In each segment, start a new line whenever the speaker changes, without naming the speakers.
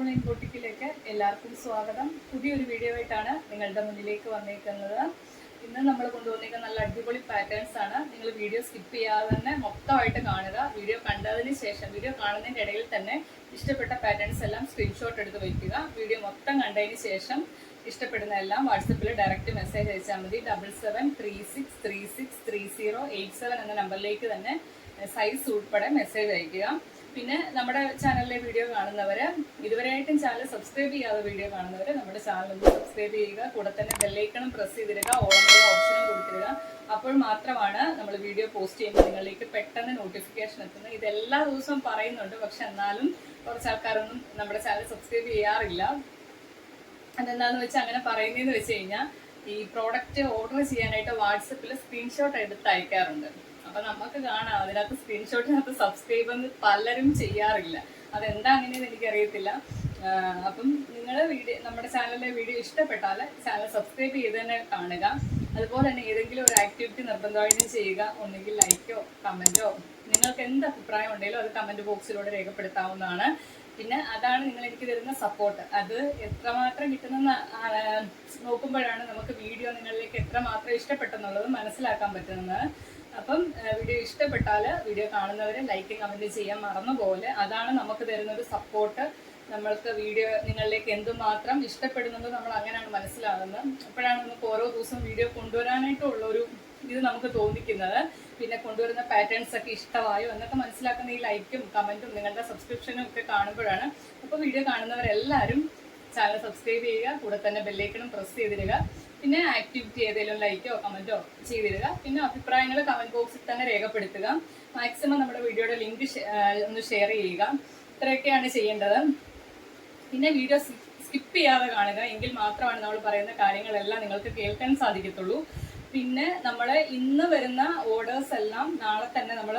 Online ബോട്ടിക്കിലേക്ക് എല്ലാവർക്കും സ്വാഗതം. പുതിയൊരു വീഡിയോ ആയിട്ടാണ് നിങ്ങളുടെ മുന്നിലേക്ക് വന്നേക്കുന്നത്. ഇന്ന് നമ്മൾ കൊണ്ടുവന്നേക്കുന്ന നല്ല അടിപൊളി പാറ്റേൺസ് ആണ്. നിങ്ങൾ വീഡിയോ സ്കിപ്പ് ചെയ്യാതെ തന്നെ മൊത്തമായിട്ട് കാണുക. വീഡിയോ കണ്ടതിന് ശേഷം വീഡിയോ കാണുന്നതിന്റെ ഇടയിൽ തന്നെ ഇഷ്ടപ്പെട്ട പാറ്റേൺസ് എല്ലാം സ്ക്രീൻഷോട്ട് എടുത്ത് വയ്ക്കുക വീഡിയോ മൊത്തം കണ്ടതിന് ശേഷം ഇഷ്ടപ്പെടുന്ന എല്ലാം വാട്സപ്പിൽ ഡയറക്റ്റ് മെസ്സേജ് അയച്ചാൽ മതി. Double seven three six three six three zero eight seven എന്ന നമ്പറിലേക്ക് തന്നെ സൈസ് ഉൾപ്പെടെ മെസ്സേജ് അയക്കുക. പിന്നെ നമ്മുടെ ചാനലിലെ വീഡിയോ കാണുന്നവര് ഇതുവരെയായിട്ടും ചാനൽ സബ്സ്ക്രൈബ് ചെയ്യാതെ വീഡിയോ കാണുന്നവര് നമ്മുടെ ചാനൽ ഒന്ന് സബ്സ്ക്രൈബ് ചെയ്യുക. കൂടെ തന്നെ ബെല്ലൈക്കണം പ്രസ് ചെയ്തിടുക. ഓൺലൈൻ ഓപ്ഷനും കൊടുത്തിടുക. അപ്പോൾ മാത്രമാണ് നമ്മൾ വീഡിയോ പോസ്റ്റ് ചെയ്യുമ്പോൾ നിങ്ങളിലേക്ക് പെട്ടെന്ന് നോട്ടിഫിക്കേഷൻ എത്തുന്നത്. ഇത് എല്ലാ ദിവസവും പറയുന്നുണ്ട്. പക്ഷെ എന്നാലും കുറച്ച് ആൾക്കാരൊന്നും നമ്മുടെ ചാനൽ സബ്സ്ക്രൈബ് ചെയ്യാറില്ല. അതെന്താന്ന് വെച്ചാൽ അങ്ങനെ പറയുന്നതെന്ന് വെച്ച് കഴിഞ്ഞാൽ ഈ പ്രോഡക്റ്റ് ഓർഡർ ചെയ്യാനായിട്ട് വാട്സപ്പിൽ സ്ക്രീൻഷോട്ട് എടുത്ത് അയക്കാറുണ്ട് അപ്പൊ നമുക്ക് കാണാം. അതിനകത്ത് സ്ക്രീൻഷോട്ടിനകത്ത് സബ്സ്ക്രൈബ് എന്ന് പലരും ചെയ്യാറില്ല. അതെന്താ അങ്ങനെയെന്ന് എനിക്കറിയത്തില്ല. അപ്പം നിങ്ങൾ വീഡിയോ നമ്മുടെ ചാനലിലെ വീഡിയോ ഇഷ്ടപ്പെട്ടാൽ ചാനൽ സബ്സ്ക്രൈബ് ചെയ്ത് തന്നെ കാണുക. അതുപോലെ തന്നെ ഏതെങ്കിലും ഒരു ആക്ടിവിറ്റി നിർബന്ധമായിട്ടും ചെയ്യുക. ഒന്നുകിൽ ലൈക്കോ കമന്റോ നിങ്ങൾക്ക് എന്ത് അഭിപ്രായം ഉണ്ടെങ്കിലും അത് കമന്റ് ബോക്സിലൂടെ രേഖപ്പെടുത്താവുന്നതാണ്. പിന്നെ അതാണ് നിങ്ങൾ എനിക്ക് തരുന്ന സപ്പോർട്ട് അത് എത്രമാത്രം കിട്ടുന്ന നോക്കുമ്പോഴാണ് നമുക്ക് വീഡിയോ നിങ്ങളിലേക്ക് എത്രമാത്രം ഇഷ്ടപ്പെട്ടെന്നുള്ളത് മനസ്സിലാക്കാൻ പറ്റുന്നത്. അപ്പം വീഡിയോ ഇഷ്ടപ്പെട്ടാൽ വീഡിയോ കാണുന്നവരെ ലൈക്ക് കമന്റ് ചെയ്യാൻ മറന്നു പോലെ അതാണ് നമുക്ക് തരുന്ന ഒരു സപ്പോർട്ട് നമ്മൾക്ക് വീഡിയോ നിങ്ങളിലേക്ക് എന്തുമാത്രം ഇഷ്ടപ്പെടുന്നത് നമ്മൾ അങ്ങനെയാണ് മനസ്സിലാകുന്നത്. അപ്പോഴാണ് നമുക്ക് ഓരോ ദിവസവും വീഡിയോ കൊണ്ടുവരാനായിട്ടുള്ള ഒരു ഇത് നമുക്ക് തോന്നിക്കുന്നത്. പിന്നെ കൊണ്ടുവരുന്ന പാറ്റേൺസ് ഒക്കെ ഇഷ്ടമായോ എന്നൊക്കെ മനസ്സിലാക്കുന്ന ഈ ലൈക്കും കമന്റും നിങ്ങളുടെ സബ്സ്ക്രിപ്ഷനും ഒക്കെ കാണുമ്പോഴാണ്. അപ്പോൾ വീഡിയോ കാണുന്നവരെല്ലാവരും ചാനൽ സബ്സ്ക്രൈബ് ചെയ്യുക കൂടെ തന്നെ ബെല്ലേക്കണം പ്രസ് ചെയ്തിടുക. പിന്നെ ആക്ടിവിറ്റി ഏതെങ്കിലും ലൈക്കോ കമന്റോ ചെയ്തിടുക. പിന്നെ അഭിപ്രായങ്ങൾ കമന്റ് ബോക്സിൽ തന്നെ രേഖപ്പെടുത്തുക. മാക്സിമം നമ്മുടെ വീഡിയോയുടെ ലിങ്ക് ഒന്ന് ഷെയർ ചെയ്യുക. ഇത്രയൊക്കെയാണ് ചെയ്യേണ്ടത്. പിന്നെ വീഡിയോ സ്കിപ്പ് ചെയ്യാതെ കാണുക. എങ്കിൽ മാത്രമാണ് നമ്മൾ പറയുന്ന കാര്യങ്ങളെല്ലാം നിങ്ങൾക്ക് കേൾക്കാൻ സാധിക്കത്തുള്ളൂ. പിന്നെ നമ്മൾ ഇന്ന് വരുന്ന ഓർഡേഴ്സ് എല്ലാം നാളെ തന്നെ നമ്മൾ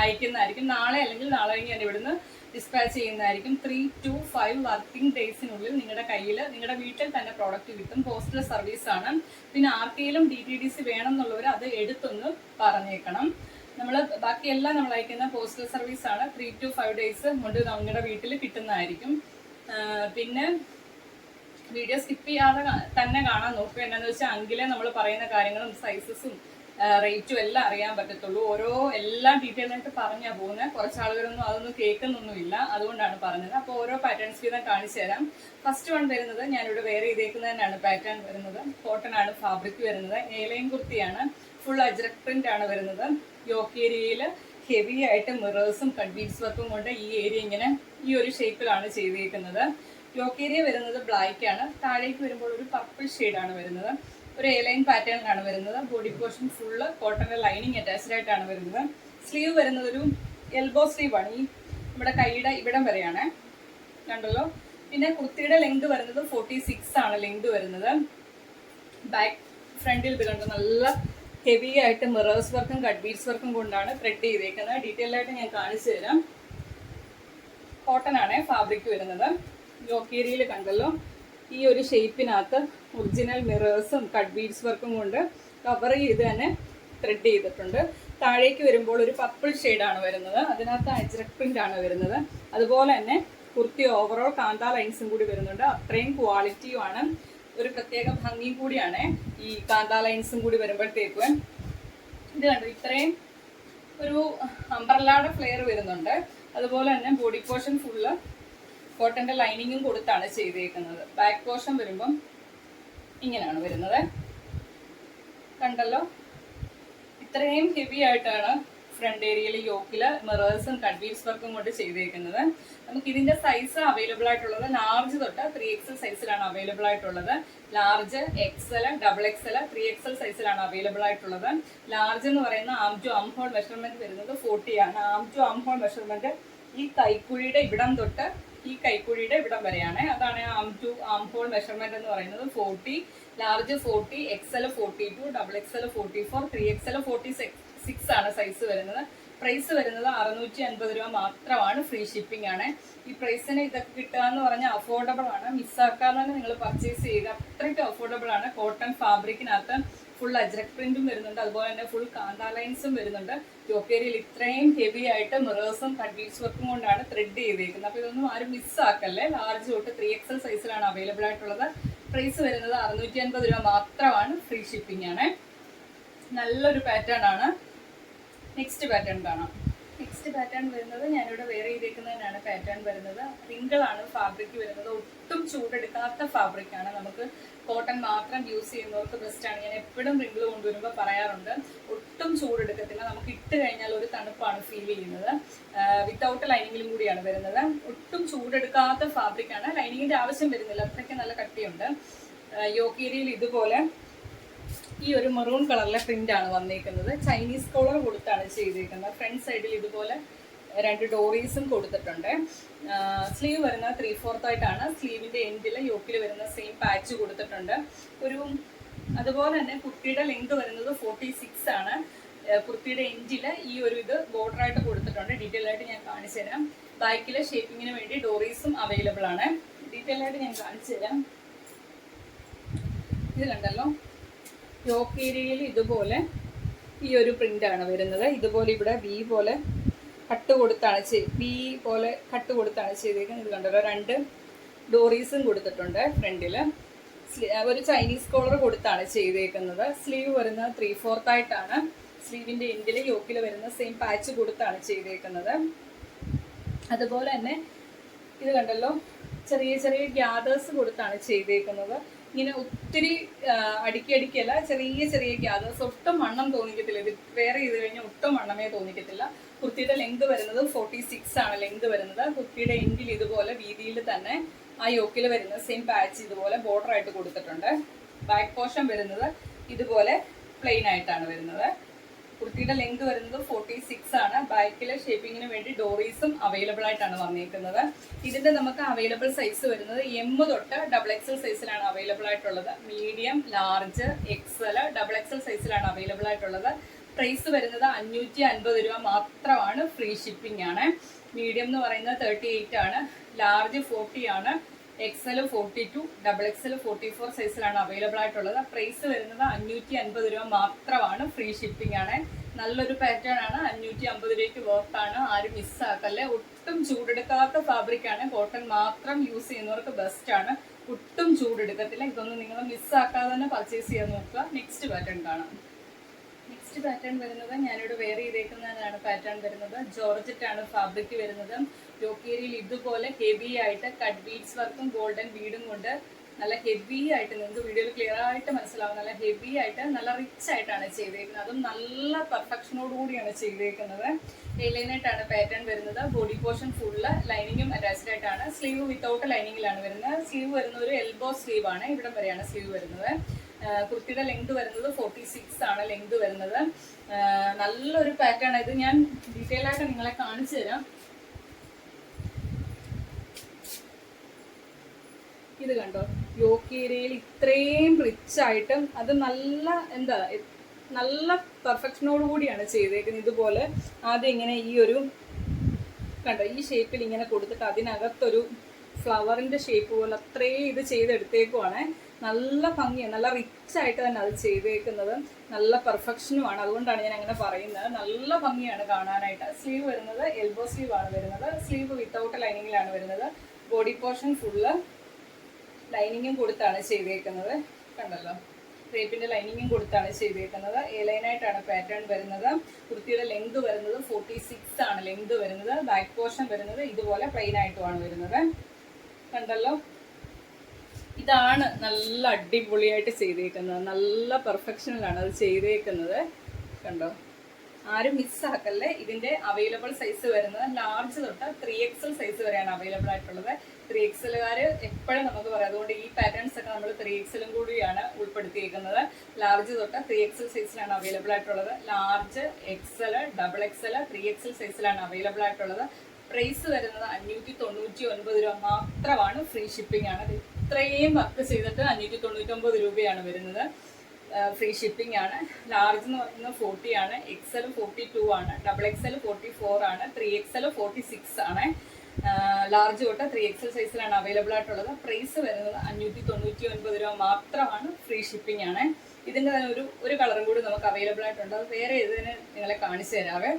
അയക്കുന്നതായിരിക്കും. നാളെ അല്ലെങ്കിൽ നാളെ ഞാൻ ഇവിടുന്ന് ഡിസ്പാച്ച് ചെയ്യുന്നതായിരിക്കും. ത്രീ ടു ഫൈവ് വർക്കിംഗ് ഡേയ്സിനുള്ളിൽ നിങ്ങളുടെ കയ്യിൽ നിങ്ങളുടെ വീട്ടിൽ തന്നെ പ്രോഡക്റ്റ് കിട്ടും. പോസ്റ്റൽ സർവീസ് ആണ്. പിന്നെ ആർക്കെങ്കിലും ഡി ടി ഡി സി വേണം എന്നുള്ളവർ അത് എടുത്തൊന്ന് പറഞ്ഞേക്കണം. നമ്മൾ ബാക്കിയെല്ലാം നമ്മൾ അയക്കുന്ന പോസ്റ്റൽ സർവീസ് ആണ്. ത്രീ ടു ഫൈവ് ഡേയ്സ് കൊണ്ട് നിങ്ങളുടെ വീട്ടിൽ കിട്ടുന്നതായിരിക്കും. പിന്നെ വീഡിയോ സ്കിപ്പ് ചെയ്യാതെ തന്നെ കാണാൻ നോക്കുക. എന്താണെന്ന് വെച്ചാൽ അങ്കിലെ നമ്മൾ പറയുന്ന കാര്യങ്ങളും സൈസസും റേറ്റും എല്ലാം അറിയാൻ പറ്റത്തുള്ളൂ. ഓരോ എല്ലാം ഡീറ്റെയിൽ ആയിട്ട് പറഞ്ഞാൽ പോകുന്നത് കുറച്ച് ആളുകളൊന്നും അതൊന്നും കേൾക്കുന്നൊന്നുമില്ല. അതുകൊണ്ടാണ് പറഞ്ഞത്. അപ്പോൾ ഓരോ പാറ്റേൺസ് വീതം കാണിച്ചു തരാം. ഫസ്റ്റ് വൺ വരുന്നത് ഞാനിവിടെ വേറെ തന്നെയാണ് പാറ്റേൺ വരുന്നത്. കോട്ടൺ ആണ് ഫാബ്രിക് വരുന്നത്. ഏലയും കുർത്തിയാണ്. ഫുൾ അജ്രക് പ്രിന്റ് ആണ് വരുന്നത്. യോക്ക് ഏരിയയിൽ ഹെവി ആയിട്ട് മിറേഴ്സും കൺവീൻസ് വർക്കും കൊണ്ട് ഈ ഏരിയ ഇങ്ങനെ ഈ ഒരു ഷേപ്പിലാണ് ചെയ്തേക്കുന്നത്. യോക്ക് ഏരിയ വരുന്നത് ബ്ലാക്ക് ആണ്. താഴേക്ക് വരുമ്പോൾ ഒരു പർപ്പിൾ ആണ് വരുന്നത്. ഒരു എ എലൈൻ പാറ്റേണിലാണ് വരുന്നത്. ബോഡി പോർഷൻ ഫുള്ള് കോട്ടന്റെ ലൈനിങ് അറ്റാച്ച്ഡ് ആയിട്ടാണ് വരുന്നത്. സ്ലീവ് വരുന്നത് ഒരു എൽബോ സ്ലീവ് ആണ്. ഈ നമ്മുടെ കൈയുടെ ഇവിടം വരെയാണ്. കണ്ടല്ലോ? പിന്നെ കുർത്തിയുടെ ലെങ്ത് വരുന്നത് ഫോർട്ടി സിക്സ് ആണ് ലെങ്ത് വരുന്നത്. ബാക്ക് ഫ്രണ്ടിൽ ഇത് നല്ല ഹെവി ആയിട്ട് മിറേഴ്സ് വർക്കും കട്ട് ബീഡ്സ് വർക്കും കൊണ്ടാണ് ത്രെഡ് ചെയ്തേക്കുന്നത്. ഡീറ്റെയിൽ ആയിട്ട് ഞാൻ കാണിച്ചു തരാം. കോട്ടൺ ആണ് ഫാബ്രിക് വരുന്നത്. ജോക്കേരിയിൽ കണ്ടല്ലോ? ഈ ഒരു ഷേപ്പിനകത്ത് ഒറിജിനൽ മിറേഴ്സും കട്ട് ബീഡ്സ് വർക്കും കൊണ്ട് കവർ ചെയ്ത് തന്നെ ത്രെഡ് ചെയ്തിട്ടുണ്ട്. താഴേക്ക് വരുമ്പോൾ ഒരു പർപ്പിൾ ആണ് വരുന്നത്. അതിനകത്ത് അജ്രക് പ്രിന്റ് ആണ് വരുന്നത്. അതുപോലെ തന്നെ കുർത്തി ഓവറോൾ കാന്താ ലൈൻസും കൂടി വരുന്നുണ്ട്. അത്രയും ക്വാളിറ്റിയുമാണ് ഒരു പ്രത്യേക ഭംഗിയും കൂടിയാണ് ഈ കാന്താ ലൈൻസും കൂടി വരുമ്പോഴത്തേക്ക്. ഇത് കണ്ടു? ഇത്രയും ഒരു അംബ്രല്ലാടെ ഫ്ലെയർ വരുന്നുണ്ട്. അതുപോലെ തന്നെ ബോഡി പോർഷൻ ഫുള്ള് കോട്ടന്റെ ലൈനിങ്ങും കൊടുത്താണ് ചെയ്തേക്കുന്നത്. ബാക്ക് പോർഷൻ വരുമ്പം ഇങ്ങനെയാണ് വരുന്നത്. കണ്ടല്ലോ? ഇത്രയും ഹെവി ആയിട്ടാണ് ഫ്രണ്ട് ഏരിയയിൽ യോക്കിൽ മിറേഴ്സും കൺവീൽസ് വർക്കും കൊണ്ട് ചെയ്തേക്കുന്നത്. നമുക്ക് ഇതിന്റെ സൈസ് അവൈലബിൾ ആയിട്ടുള്ളത് ലാർജ് തൊട്ട് ത്രീ എക്സൽ സൈസിലാണ് അവൈലബിൾ ആയിട്ടുള്ളത്. Large XL double XL three XL സൈസിലാണ് അവൈലബിൾ ആയിട്ടുള്ളത്. ലാർജ് എന്ന് പറയുന്ന arm to arm hole measurement വരുന്നത് ഫോർട്ടി ആണ്. Arm to arm hole measurement ഈ കൈക്കുഴിയുടെ ഇവിടം തൊട്ട് ഈ കൈക്കുഴിയുടെ ഇവിടം വരെയാണ്. അതാണ് arm to arm hole measurement എന്ന് പറയുന്നത്. Forty large forty XL forty two double XL forty four three XL forty six ആണ് സൈസ് വരുന്നത്. പ്രൈസ് വരുന്നത് അറുന്നൂറ്റി അൻപത് രൂപ മാത്രമാണ്. ഫ്രീ ഷിപ്പിംഗ് ആണ്. ഈ പ്രൈസിന് ഇതൊക്കെ കിട്ടുക എന്ന് പറഞ്ഞാൽ അഫോർഡബിൾ ആണ്. മിസ്സാക്കാതെ നിങ്ങൾ പർച്ചേസ് ചെയ്യുക അത്രയ്ക്ക് അഫോർഡബിൾ ആണ്. കോട്ടൺ ഫാബ്രിക്കിനകത്ത് ഫുൾ അജ്രക് പ്രിന്റും വരുന്നുണ്ട്. അതുപോലെ തന്നെ ഫുൾ കാന്താ ലൈൻസും വരുന്നുണ്ട്. ജോക്കേരിയിൽ ഇത്രയും ഹെവി ആയിട്ട് മിറേഴ്സും കഡ്ബീഡ്സ് വർക്കും കൊണ്ടാണ് ത്രെഡ് ചെയ്തേക്കുന്നത്. അപ്പോൾ ഇതൊന്നും ആരും മിസ്സാക്കല്ലേ ലാർജ് തൊട്ട് ത്രീ എക്സൽ സൈസിലാണ് അവൈലബിൾ ആയിട്ടുള്ളത്. പ്രൈസ് വരുന്നത് അറുന്നൂറ്റി അൻപത് രൂപ മാത്രമാണ്. ഫ്രീ ഷിപ്പിംഗ് ആണ്. നല്ലൊരു പാറ്റേൺ ആണ്. നെക്സ്റ്റ് പാറ്റേൺ കാണാം. നെക്സ്റ്റ് പാറ്റേൺ വരുന്നത് ഞാനിവിടെ വേറെ ചെയ്തേക്കുന്നതിനാണ് പാറ്റേൺ വരുന്നത്. റിങ്കിളാണ് ഫാബ്രിക് വരുന്നത്. ഒട്ടും ചൂടെടുക്കാത്ത ഫാബ്രിക് ആണ്. നമുക്ക് കോട്ടൺ മാത്രം യൂസ് ചെയ്യുന്നവർക്ക് ബെസ്റ്റ് ആണ്. ഞാൻ എപ്പോഴും റിങ്കിൾ കൊണ്ടുവരുമ്പോൾ പറയാറുണ്ട് ഒട്ടും ചൂടെടുക്കത്തില്ല. നമുക്ക് ഇട്ട് കഴിഞ്ഞാൽ ഒരു തണുപ്പാണ് ഫീൽ ചെയ്യുന്നത്. വിത്തൗട്ട് ലൈനിങ്ങിലും കൂടിയാണ് വരുന്നത്. ഒട്ടും ചൂടെടുക്കാത്ത ഫാബ്രിക് ആണ്. ലൈനിങ്ങിന്റെ ആവശ്യം വരുന്നില്ല. അത്രയ്ക്ക് നല്ല കട്ടിയുണ്ട്. യോക്കേരിയിൽ ഇതുപോലെ ഈ ഒരു മെറൂൺ കളറിലെ പ്രിന്റ് ആണ് വന്നേക്കുന്നത്. ചൈനീസ് കോളർ കൊടുത്താണ് ചെയ്തേക്കുന്നത്. ഫ്രണ്ട് സൈഡിൽ ഇതുപോലെ രണ്ട് ഡോറീസും കൊടുത്തിട്ടുണ്ട്. സ്ലീവ് വരുന്ന ത്രീ ഫോർത്ത് ആയിട്ടാണ് സ്ലീവിന്റെ എൻഡിൽ യോക്കിൽ വരുന്ന സെയിം പാച്ച് കൊടുത്തിട്ടുണ്ട്. ഒരു അതുപോലെ തന്നെ കുർത്തിയുടെ ലെങ്ത് വരുന്നത് ഫോർട്ടി സിക്സ് ആണ് കുർത്തിയുടെ എൻഡിൽ ഈ ഒരു ഇത് ബോർഡർ ആയിട്ട് കൊടുത്തിട്ടുണ്ട്. ഡീറ്റെയിൽ ആയിട്ട് ഞാൻ കാണിച്ചു തരാം. ബാക്കിലെ ഷേപ്പിങ്ങിന് വേണ്ടി ഡോറീസും അവൈലബിൾ ആണ്. ഡീറ്റെയിൽ ആയിട്ട് ഞാൻ കാണിച്ചു തരാം. ഇത് കണ്ടല്ലോ. യോക്ക് ഇതുപോലെ ഈ ഒരു പ്രിന്റ് ആണ് വരുന്നത്. ഇതുപോലെ ഇവിടെ ബി പോലെ കട്ട് കൊടുത്താണ് ബി പോലെ കട്ട് കൊടുത്താണ് ചെയ്തേക്കുന്നത്. ഇത് കണ്ടല്ലോ രണ്ട് ഡോറീസും കൊടുത്തിട്ടുണ്ട് ഫ്രണ്ടിൽ ഒരു ചൈനീസ് കോളർ കൊടുത്താണ് ചെയ്തേക്കുന്നത്. സ്ലീവ് വരുന്നത് ത്രീ ഫോർത്ത് ആയിട്ടാണ്. സ്ലീവിന്റെ എൻഡിൽ യോക്കിൽ വരുന്ന സെയിം പാച്ച് കൊടുത്താണ് ചെയ്തേക്കുന്നത്. അതുപോലെ തന്നെ ഇത് കണ്ടല്ലോ ചെറിയ ചെറിയ ഗ്യാദേഴ്സ് കൊടുത്താണ് ചെയ്തേക്കുന്നത്. ഇങ്ങനെ ഒത്തിരി അടുക്കി അടുക്കിയല്ല ചെറിയ ചെറിയ ഗ്യാദേഴ്സ് ഒട്ടും വണ്ണം തോന്നിക്കത്തില്ല. ഇത് വേറെ ചെയ്ത് കഴിഞ്ഞാൽ ഒട്ടും വണ്ണമേ തോന്നിക്കത്തില്ല. കുർത്തിയുടെ ലെങ്ത് വരുന്നത് ഫോർട്ടി സിക്സ് ആണ് ലെങ്ത് വരുന്നത്. കുർത്തിയുടെ എൻഡിൽ ഇതുപോലെ വീതിയിൽ തന്നെ ആ യോക്കിൽ വരുന്ന സെയിം പാച്ച് ഇതുപോലെ ബോർഡർ ആയിട്ട് കൊടുത്തിട്ടുണ്ട്. ബാക്ക് പോർഷൻ വരുന്നത് ഇതുപോലെ പ്ലെയിൻ ആയിട്ടാണ് വരുന്നത്. കുർത്തിയുടെ ലെങ്ത് വരുന്നത് ഫോർട്ടി സിക്സ് ആണ്. ബാക്കിലെ ഷേപ്പിങ്ങിന് വേണ്ടി ഡോറീസും അവൈലബിൾ ആയിട്ടാണ് വന്നിരിക്കുന്നത് ഇതിന്റെ നമുക്ക് അവൈലബിൾ സൈസ് വരുന്നത് എം തൊട്ട് ഡബിൾ എക്സൽ സൈസിലാണ് അവൈലബിൾ ആയിട്ടുള്ളത്. Medium large XL double XL സൈസിലാണ് അവൈലബിൾ ആയിട്ടുള്ളത്. പ്രൈസ് വരുന്നത് അഞ്ഞൂറ്റി അൻപത് രൂപ മാത്രമാണ് ഫ്രീ ഷിപ്പിംഗ് ആണ്. മീഡിയം എന്ന് പറയുന്നത് തേർട്ടി എയ്റ്റ് ആണ്. ലാർജ് ഫോർട്ടി ആണ്. XL forty two double XL forty four സൈസിലാണ് അവൈലബിൾ ആയിട്ടുള്ളത്. പ്രൈസ് വരുന്നത് അഞ്ഞൂറ്റി അൻപത് രൂപ മാത്രമാണ് ഫ്രീ ഷിപ്പിംഗ് ആണ്. നല്ലൊരു പാറ്റേൺ ആണ്. അഞ്ഞൂറ്റി അമ്പത് രൂപയ്ക്ക് ആണ്. ആരും മിസ്സാക്കല്ലേ ഒട്ടും ചൂടെടുക്കാത്ത ഫാബ്രിക് ആണ്. കോട്ടൺ മാത്രം യൂസ് ചെയ്യുന്നവർക്ക് ബെസ്റ്റ് ആണ്. ഒട്ടും ചൂടെടുക്കത്തില്ല. ഇതൊന്നും നിങ്ങൾ മിസ്സാക്കാതെ തന്നെ പർച്ചേസ് ചെയ്യാൻ നോക്കുക. നെക്സ്റ്റ് പാറ്റേൺ കാണാം. നെക്സ്റ്റ് പാറ്റേൺ വരുന്നത് ഞാനിവിടെ വെയർ ചെയ്തേക്കുന്നതാണ് പാറ്റേൺ വരുന്നത്. ജോർജറ്റ് ആണ് ഫാബ്രിക് വരുന്നത്. യോക്കേരിയിൽ ഇതുപോലെ ഹെവി ആയിട്ട് കട്ട് ബീഡ്സ് വർക്കും ഗോൾഡൻ ബീഡും കൊണ്ട് നല്ല ഹെവി ആയിട്ട് നിങ്ങൾക്ക് വീഡിയോയിൽ ക്ലിയർ ആയിട്ട് മനസ്സിലാവും. നല്ല ഹെവി ആയിട്ട് നല്ല റിച്ച് ആയിട്ടാണ് ചെയ്തേക്കുന്നത്. അതും നല്ല പെർഫെക്ഷനോട് കൂടിയാണ് ചെയ്തേക്കുന്നത്. എയിലൈനായിട്ടാണ് പാറ്റേൺ വരുന്നത്. ബോഡി പോർഷൻ ഫുള്ള് ലൈനിങ്ങും അറ്റാച്ച്ഡ് ആയിട്ടാണ്. സ്ലീവ് വിത്തൗട്ട് ലൈനിങ്ങിലാണ് വരുന്നത്. സ്ലീവ് വരുന്ന ഒരു എൽബോ സ്ലീവ് ആണ്. ഇവിടെ വരെയാണ് സ്ലീവ് വരുന്നത്. കുർത്തിയുടെ ലെങ്ത് വരുന്നത് ഫോർട്ടി സിക്സ് ആണ് ലെങ്ത് വരുന്നത്. നല്ലൊരു പാറ്റേൺ ഇത് ഞാൻ ഡീറ്റെയിൽ ആയിട്ട് നിങ്ങളെ കാണിച്ചു തരാം. ഇത് കണ്ടോ? യോക്കേരിയയിൽ ഇത്രയും റിച്ച് ആയിട്ടും അത് നല്ല എന്താ നല്ല പെർഫെക്ഷനോട് കൂടിയാണ് ചെയ്തേക്കുന്നത്. ഇതുപോലെ ആദ്യം ഇങ്ങനെ ഈ ഒരു കണ്ടോ ഈ ഷേപ്പിൽ ഇങ്ങനെ കൊടുത്തിട്ട് അതിനകത്തൊരു ഫ്ലവറിന്റെ ഷേപ്പ് പോലെ അത്രയും ഇത് ചെയ്തെടുത്തേക്കുവാണ്. നല്ല ഭംഗിയാണ് നല്ല റിച്ച് ആയിട്ട് തന്നെ അത് ചെയ്തേക്കുന്നത്. നല്ല പെർഫെക്ഷനുമാണ് അതുകൊണ്ടാണ് ഞാൻ അങ്ങനെ പറയുന്നത്. നല്ല ഭംഗിയാണ് കാണാനായിട്ട്. സ്ലീവ് വരുന്നത് എൽബോ സ്ലീവ് ആണ് വരുന്നത്. സ്ലീവ് വിത്തൗട്ട് ലൈനിങ്ങിലാണ് വരുന്നത്. ബോഡി പോർഷൻ ഫുള്ള് ലൈനിങ്ങും കൊടുത്താണ് ചെയ്തേക്കുന്നത്. കണ്ടല്ലോ? ക്രേപ്പിന്റെ ലൈനിങ്ങും കൊടുത്താണ് ചെയ്തേക്കുന്നത്. എ ലൈനായിട്ടാണ് പാറ്റേൺ വരുന്നത്. കുർത്തിയുടെ ലെങ്ത് വരുന്നത് ഫോർട്ടി സിക്സ് ആണ്. ലെങ്ത് വരുന്നത്. ബാക്ക് പോർഷൻ വരുന്നത് ഇതുപോലെ പ്ലെയിൻ ആയിട്ടുമാണ് വരുന്നത്. കണ്ടല്ലോ? ഇതാണ് നല്ല അടിപൊളിയായിട്ട് ചെയ്തേക്കുന്നത്. നല്ല പെർഫെക്ഷനിലാണ് അത് ചെയ്തേക്കുന്നത്. കണ്ടോ? ആരും മിസ്സാക്കല്ലേ ഇതിന്റെ അവൈലബിൾ സൈസ് വരുന്നത് ലാർജ് തൊട്ട് ത്രീ എക്സൽ സൈസ് വരെയാണ് അവൈലബിൾ ആയിട്ടുള്ളത്. ത്രീ എക്സലുകാർ എപ്പോഴും നമുക്ക് പറയാം. അതുകൊണ്ട് ഈ പാറ്റേൺസ് ഒക്കെ നമ്മൾ ത്രീ എക്സലും കൂടിയാണ് ഉൾപ്പെടുത്തിയിരിക്കുന്നത് ലാർജ് തൊട്ട് ത്രീ എക്സൽ സൈസിലാണ് അവൈലബിൾ ആയിട്ടുള്ളത്. Large XL double XL three XL സൈസിലാണ് അവൈലബിൾ ആയിട്ടുള്ളത്. പ്രൈസ് വരുന്നത് അഞ്ഞൂറ്റി തൊണ്ണൂറ്റി ഒൻപത് രൂപ മാത്രമാണ് ഫ്രീ ഷിപ്പിംഗ് ആണ്. ഇത്രയും വർക്ക് ചെയ്തിട്ട് അഞ്ഞൂറ്റി തൊണ്ണൂറ്റൊമ്പത് രൂപയാണ് വരുന്നത്. ഫ്രീ ഷിപ്പിംഗ് ആണ്. ലാർജ് എന്ന് പറയുന്നത് ഫോർട്ടി ആണ്. എക്സൽ ഫോർട്ടി ടു ആണ്. ഡബിൾ എക്സൽ ഫോർട്ടി ഫോർ ആണ്. ത്രീ എക്സൽ ഫോർട്ടി സിക്സ് ആണ്. ലാർജ് തൊട്ട് ത്രീ എക്സൽ സൈസിലാണ് അവൈലബിൾ ആയിട്ടുള്ളത്. പ്രൈസ് വരുന്നത് അഞ്ഞൂറ്റി തൊണ്ണൂറ്റി ഒൻപത് രൂപ മാത്രമാണ് ഫ്രീ ഷിപ്പിംഗ് ആണ്. ഇതിന്റെ തന്നെ ഒരു ഒരു കളറും കൂടി നമുക്ക് അവൈലബിൾ ആയിട്ടുണ്ട്. അത് വേറെ ഇതിന് നിങ്ങളെ കാണിച്ചു തരാവേ?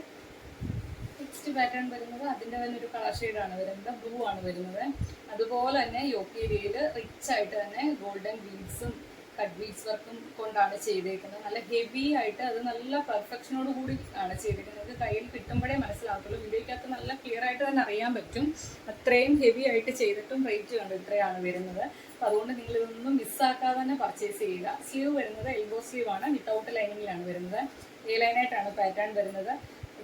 നെക്സ്റ്റ് പാറ്റേൺ വരുന്നത് അതിന്റെ തന്നെ ഒരു കളർ ഷെയ്ഡാണ് വരുന്നത്. ബ്ലൂ ആണ് വരുന്നത്. അതുപോലെ തന്നെ യോക്കേരിയയിൽ റിച്ച് ആയിട്ട് തന്നെ ഗോൾഡൻ ബീഡ്സും കട്ട് ബീഡ്സ് വർക്കും കൊണ്ടാണ് ചെയ്തേക്കുന്നത്. നല്ല ഹെവി ആയിട്ട് അത് നല്ല പെർഫെക്ഷനോട് കൂടി ആണ് ചെയ്തേക്കുന്നത്. കയ്യിൽ കിട്ടുമ്പോഴേ മനസ്സിലാക്കുള്ളൂ വീഡിയോയ്ക്കകത്ത് നല്ല ക്ലിയർ ആയിട്ട് തന്നെ അറിയാൻ പറ്റും. അത്രയും ഹെവി ആയിട്ട് ചെയ്തിട്ടും റേറ്റ് കണ്ടു? ഇത്രയാണ് വരുന്നത്. അപ്പോൾ അതുകൊണ്ട് നിങ്ങൾ ഇതൊന്നും മിസ്സാക്കാതെ തന്നെ പർച്ചേസ് ചെയ്യുക. സ്ലീവ് വരുന്നത് എൽബോ സ്ലീവ് ആണ്. വിത്തൗട്ട് ലൈനിങ്ങിലാണ് വരുന്നത്. എ ലൈനായിട്ടാണ് പാറ്റേൺ വരുന്നത്.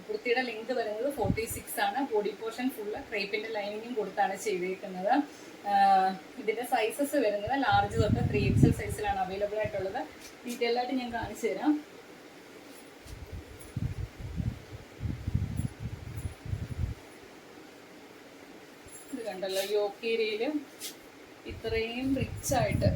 കുർത്തിയുടെ ലെങ്ത് വരുന്നത് ഫോർട്ടി സിക്സ് ആണ് ബോഡി പോർഷൻ ഫുള്ള് ക്രേപ്പിന്റെ ലൈനിങ്ങും കൊടുത്താണ് ചെയ്തേക്കുന്നത്. ഇതിന്റെ സൈസസ് വരുന്നത് ലാർജ് തൊട്ട് ത്രീ എക്സൽ സൈസിലാണ് അവൈലബിൾ ആയിട്ടുള്ളത്. ഡീറ്റെയിൽ ആയിട്ട് ഞാൻ കാണിച്ചു തരാം. ഇത് കണ്ടല്ലോ യോക്കേരിയിൽ ഇത്രയും റിച്ച് ആയിട്ട്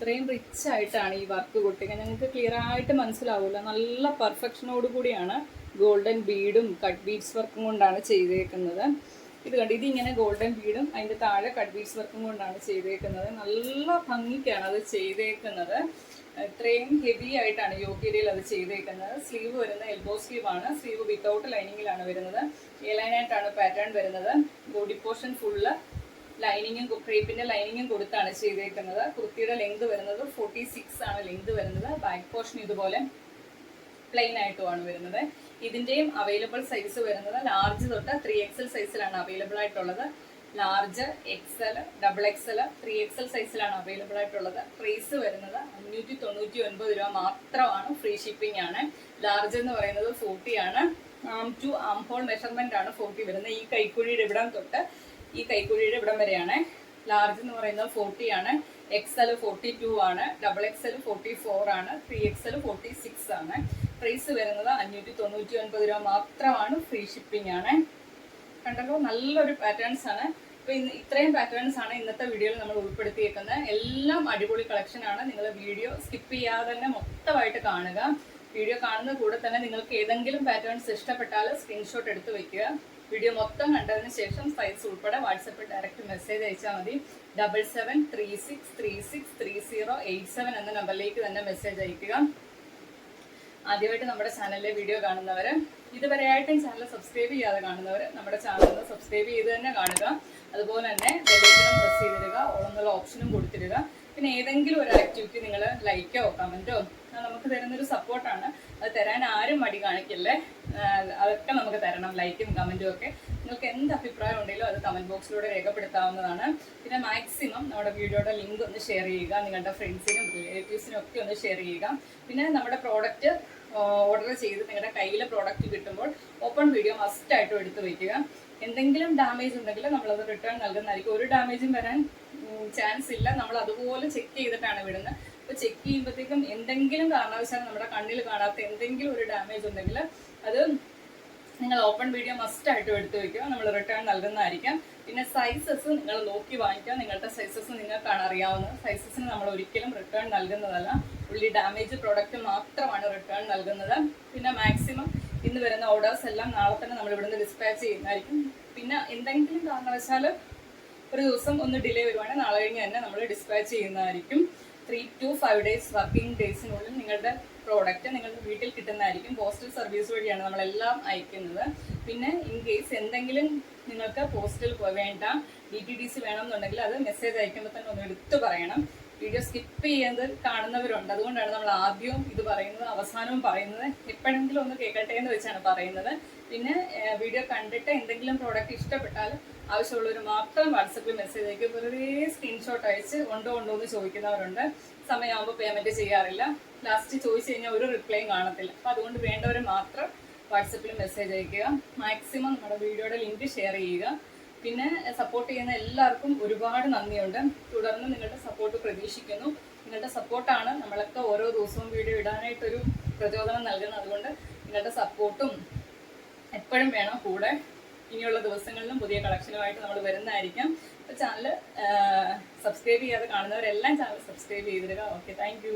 ഇത്രയും റിച്ച് ആയിട്ടാണ് ഈ വർക്ക് കൊടുത്തിരിക്കുന്നത് ഞങ്ങൾക്ക് ക്ലിയർ ആയിട്ട് മനസ്സിലാവില്ല നല്ല പെർഫെക്ഷനോട് കൂടിയാണ് ഗോൾഡൻ ബീഡും കട്ട് ബീഡ്സ് വർക്കും കൊണ്ടാണ് ചെയ്തേക്കുന്നത്. ഇത് കണ്ട് ഇതിങ്ങനെ ഗോൾഡൻ ബീഡും അതിന്റെ താഴെ കട്ട് ബീഡ്സ് വർക്കും കൊണ്ടാണ് ചെയ്തേക്കുന്നത്. നല്ല ഭംഗിക്കാണ് അത് ചെയ്തേക്കുന്നത്. ഇത്രയും ഹെവി ആയിട്ടാണ് യോഗ്യതയിൽ അത് ചെയ്തേക്കുന്നത്. സ്ലീവ് വരുന്ന എൽബോ ആണ്. സ്ലീവ് വിത്തൗട്ട് ലൈനിങ്ങിലാണ് വരുന്നത്. എ പാറ്റേൺ വരുന്നത്. ബോഡി പോർഷൻ ഫുള്ള് ലൈനിങ്ങും ക്രീപ്പിന്റെ ലൈനിങ്ങും കൊടുത്താണ് ചെയ്തേക്കുന്നത്. കുർത്തിയുടെ ലെങ്ത് വരുന്നത് ഫോർട്ടി സിക്സ് ആണ് ലെങ്ത് വരുന്നത്. ബാക്ക് പോർഷൻ ഇതുപോലെ പ്ലെയിൻ ആയിട്ടുമാണ് വരുന്നത്. ഇതിന്റെയും അവൈലബിൾ സൈസ് വരുന്നത് ലാർജ് തൊട്ട് ത്രീ എക്സൽ സൈസിലാണ് അവൈലബിൾ ആയിട്ടുള്ളത്. Large XL double XL three XL സൈസിലാണ് അവൈലബിൾ ആയിട്ടുള്ളത്. പ്രൈസ് വരുന്നത് അഞ്ഞൂറ്റി തൊണ്ണൂറ്റി ഒൻപത് രൂപ മാത്രമാണ്. ഫ്രീ ഷിപ്പിംഗ് ആണ്. ലാർജ് എന്ന് പറയുന്നത് ഫോർട്ടി ആണ്. Arm to arm hole measurement ആണ് ഫോർട്ടി വരുന്നത്. ഈ കൈക്കുഴിയുടെ ഇവിടം തൊട്ട് ഈ കൈക്കുഴിയുടെ ഇവിടം വരെയാണ്. ലാർജ് എന്ന് പറയുന്നത് ഫോർട്ടി ആണ്. എക്സ് എൽ ഫോർട്ടി ടു ആണ്. Double X L forty four ആണ്. Three X L forty six ആണ്. പ്രൈസ് വരുന്നത് അഞ്ഞൂറ്റി തൊണ്ണൂറ്റി ഒൻപത് രൂപ മാത്രമാണ് ഫ്രീ ഷിപ്പിംഗ് ആണ്. കണ്ടല്ലോ? നല്ലൊരു പാറ്റേൺസ് ആണ്. ഇപ്പൊ ഇന്ന് ഇത്രയും പാറ്റേൺസ് ആണ് ഇന്നത്തെ വീഡിയോയിൽ നമ്മൾ ഉൾപ്പെടുത്തിയേക്കുന്നത്. എല്ലാം അടിപൊളി കളക്ഷൻ ആണ്. നിങ്ങൾ വീഡിയോ സ്കിപ്പ് ചെയ്യാതെ തന്നെ മൊത്തമായിട്ട് കാണുക. വീഡിയോ കാണുന്ന കൂടെ തന്നെ നിങ്ങൾക്ക് ഏതെങ്കിലും പാറ്റേൺസ് ഇഷ്ടപ്പെട്ടാൽ സ്ക്രീൻഷോട്ട് എടുത്ത് വെക്കുക. വീഡിയോ മൊത്തം കണ്ടതിന് ശേഷം സൈസ് ഉൾപ്പെടെ വാട്സപ്പിൽ ഡയറക്റ്റ് മെസ്സേജ് അയച്ചാൽ മതി. Double seven three six three six three zero eight seven എന്ന നമ്പറിലേക്ക് തന്നെ മെസ്സേജ് അയക്കുക. ആദ്യമായിട്ട് നമ്മുടെ ചാനലിലെ വീഡിയോ കാണുന്നവർ ഇതുവരെയായിട്ടും ചാനൽ സബ്സ്ക്രൈബ് ചെയ്യാതെ കാണുന്നവർ നമ്മുടെ ചാനൽ സബ്സ്ക്രൈബ് ചെയ്ത് തന്നെ കാണുക. അതുപോലെ തന്നെ ബെല്ലൈക്കണം പ്രസ് ചെയ്തിടുക. ഓളെന്നുള്ള ഓപ്ഷനും കൊടുത്തിടുക. പിന്നെ ഏതെങ്കിലും ഒരു ആക്ടിവിറ്റി നിങ്ങൾ ലൈക്കോ കമന്റോ നമുക്ക് തരുന്നൊരു സപ്പോർട്ടാണ് അത് തരാൻ ആരും മടി കാണിക്കില്ലേ. അതൊക്കെ നമുക്ക് തരണം. ലൈക്കും കമന്റും ഒക്കെ. നിങ്ങൾക്ക് എന്ത് അഭിപ്രായം ഉണ്ടെങ്കിലും അത് കമന്റ് ബോക്സിലൂടെ രേഖപ്പെടുത്താവുന്നതാണ്. പിന്നെ മാക്സിമം നമ്മുടെ വീഡിയോയുടെ ലിങ്ക് ഒന്ന് ഷെയർ ചെയ്യുക. നിങ്ങളുടെ ഫ്രണ്ട്സിനും റിലേറ്റീവ്സിനും ഒക്കെ ഒന്ന് ഷെയർ ചെയ്യുക. പിന്നെ നമ്മുടെ പ്രോഡക്റ്റ് ഓർഡർ ചെയ്ത് നിങ്ങളുടെ കയ്യിലെ പ്രോഡക്റ്റ് കിട്ടുമ്പോൾ ഓപ്പൺ വീഡിയോ മസ്റ്റ് ആയിട്ടും എടുത്ത് വയ്ക്കുക എന്തെങ്കിലും ഡാമേജ് ഉണ്ടെങ്കിൽ നമ്മളത് റിട്ടേൺ നൽകുന്നതായിരിക്കും. ഒരു ഡാമേജും വരാൻ ചാൻസ് ഇല്ല. നമ്മൾ അതുപോലെ ചെക്ക് ചെയ്തിട്ടാണ് വിടുന്നത്. അപ്പോൾ ചെക്ക് ചെയ്യുമ്പോഴത്തേക്കും എന്തെങ്കിലും കാരണവശാലും നമ്മുടെ കണ്ണിൽ കാണാത്ത എന്തെങ്കിലും ഒരു ഡാമേജ് ഉണ്ടെങ്കിൽ അത് നിങ്ങൾ ഓപ്പൺ വീഡിയോ മസ്റ്റ് ആയിട്ട് എടുത്തു വെക്കുക. നമ്മൾ റിട്ടേൺ നൽകുന്നതായിരിക്കാം. പിന്നെ സൈസസ് നിങ്ങൾ നോക്കി വാങ്ങിക്കുക. നിങ്ങളുടെ സൈസസ് നിങ്ങൾക്കാണ് അറിയാവുന്നത്. സൈസസിന് നമ്മൾ ഒരിക്കലും റിട്ടേൺ നൽകുന്നതല്ല. ഉള്ളി ഡാമേജ് പ്രോഡക്റ്റ് മാത്രമാണ് റിട്ടേൺ നൽകുന്നത്. പിന്നെ മാക്സിമം ഇന്ന് വരുന്ന ഓർഡേഴ്സ് എല്ലാം നാളെ തന്നെ നമ്മൾ ഇവിടുന്ന് ഡിസ്പാച്ച് ചെയ്യുന്നതായിരിക്കും. പിന്നെ എന്തെങ്കിലും കാരണവശാൽ ഒരു ദിവസം ഒന്ന് ഡിലേ വരുവാണെങ്കിൽ നാളെ കഴിഞ്ഞ് തന്നെ നമ്മൾ ഡിസ്പാച്ച് ചെയ്യുന്നതായിരിക്കും. Three to five days working ഡേയ്സിനുള്ളിൽ നിങ്ങളുടെ പ്രോഡക്റ്റ് നിങ്ങൾക്ക് വീട്ടിൽ കിട്ടുന്നതായിരിക്കും. പോസ്റ്റൽ സർവീസ് വഴിയാണ് നമ്മളെല്ലാം അയക്കുന്നത്. പിന്നെ ഇൻ കേസ് എന്തെങ്കിലും നിങ്ങൾക്ക് പോസ്റ്റൽ വേണ്ട ഡി ടി ഡി സി വേണമെന്നുണ്ടെങ്കിൽ അത് മെസ്സേജ് അയക്കുമ്പോൾ തന്നെ ഒന്ന് എടുത്തു പറയണം. വീഡിയോ സ്കിപ്പ് ചെയ്യുന്നത് കാണുന്നവരുണ്ട്. അതുകൊണ്ടാണ് നമ്മൾ ആദ്യവും ഇത് പറയുന്നത് അവസാനവും പറയുന്നത്. എപ്പോഴെങ്കിലും ഒന്ന് കേൾക്കട്ടെ എന്ന് വെച്ചാണ് പറയുന്നത്. പിന്നെ വീഡിയോ കണ്ടിട്ട് എന്തെങ്കിലും പ്രോഡക്റ്റ് ഇഷ്ടപ്പെട്ടാൽ ആവശ്യമുള്ളവർ മാത്രം വാട്സപ്പിൽ മെസ്സേജ് അയക്കും. വെറുതെ സ്ക്രീൻഷോട്ട് അയച്ച് ഉണ്ടോ ഉണ്ടോ എന്ന് ചോദിക്കുന്നവരുണ്ട്. സമയമാകുമ്പോൾ പേയ്മെന്റ് ചെയ്യാറില്ല. ലാസ്റ്റ് ചോദിച്ചു കഴിഞ്ഞാൽ ഒരു റിപ്ലൈയും കാണത്തില്ല. അപ്പോൾ അതുകൊണ്ട് വേണ്ടവർ മാത്രം വാട്സപ്പിൽ മെസ്സേജ് അയക്കുക. മാക്സിമം നമ്മുടെ വീഡിയോയുടെ ലിങ്ക് ഷെയർ ചെയ്യുക. പിന്നെ സപ്പോർട്ട് ചെയ്യുന്ന എല്ലാവർക്കും ഒരുപാട് നന്ദിയുണ്ട്. തുടർന്ന് നിങ്ങളുടെ സപ്പോർട്ട് പ്രതീക്ഷിക്കുന്നു. നിങ്ങളുടെ സപ്പോർട്ടാണ് നമ്മളൊക്കെ ഓരോ ദിവസവും വീഡിയോ ഇടാനായിട്ടൊരു പ്രചോദനം നൽകുന്നത് അതുകൊണ്ട് നിങ്ങളുടെ സപ്പോർട്ടും എപ്പോഴും വേണം കൂടെ. ഇനിയുള്ള ദിവസങ്ങളിലും പുതിയ കളക്ഷനുമായിട്ട് നമ്മൾ വരുന്നതായിരിക്കും. ചാനൽ സബ്സ്ക്രൈബ് ചെയ്യാതെ കാണുന്നവരെല്ലാം ചാനൽ സബ്സ്ക്രൈബ് ചെയ്തിടുക. Okay thank